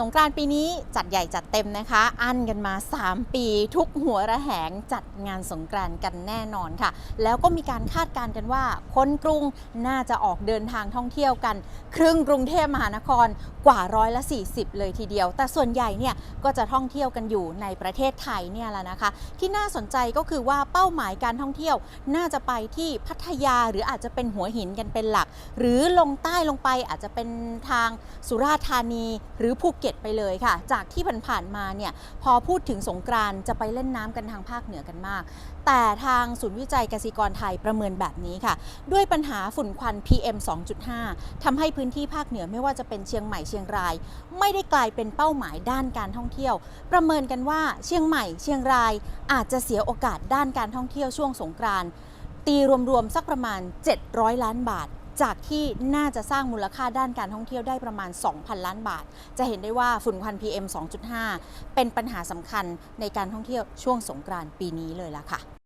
สงกรานต์ปีนี้จัดใหญ่จัดเต็มนะคะ อั้นกันมา 3 ปี ทุกหัวระแหงจัดงานสงกรานต์กันแน่นอนค่ะ แล้วก็มีการคาดการณ์กันว่า คนกรุงน่าจะออกเดินทางท่องเที่ยวกัน ครึ่งกรุงเทพมหานครกว่าร้อยละ 40 เลยทีเดียว แต่ส่วนใหญ่เนี่ยก็จะท่องเที่ยวกันอยู่ในประเทศไทยเนี่ยแหละนะคะ ที่น่าสนใจก็คือว่าเป้าหมายการท่องเที่ยว น่าจะไปที่พัทยาหรืออาจจะเป็นหัวหินกันเป็นหลัก หรือลงใต้ลงไปอาจจะเป็นทางสุราษฎร์ธานีหรือภูเก็ตไปเลยค่ะ จากที่ผ่านๆมาเนี่ยพอพูดถึงสงกรานจะไปเล่นน้ำกันทางภาคเหนือกันมาก แต่ทางศูนย์วิจัยกสิกรไทยประเมินแบบนี้ค่ะ ด้วยปัญหาฝุ่นควัน PM 2.5ทำให้พื้นที่ภาคเหนือไม่ว่าจะเป็นเชียงใหม่เชียงราย ไม่ได้กลายเป็นเป้าหมายด้านการท่องเที่ยว ประเมินกันว่าเชียงใหม่ เชียงรายอาจจะเสียโอกาสด้านการท่องเที่ยวช่วงสงกรานต์ตีรวมๆสักประมาณ 700 ล้านบาท จากที่น่าจะสร้างมูลค่าด้านการท่องเที่ยวได้ประมาณ 2,000 ล้านบาท จะเห็นได้ว่าฝุ่นควัน PM 2.5 เป็นปัญหาสำคัญในการท่องเที่ยวช่วงสงกรานต์ปีนี้เลยล่ะค่ะ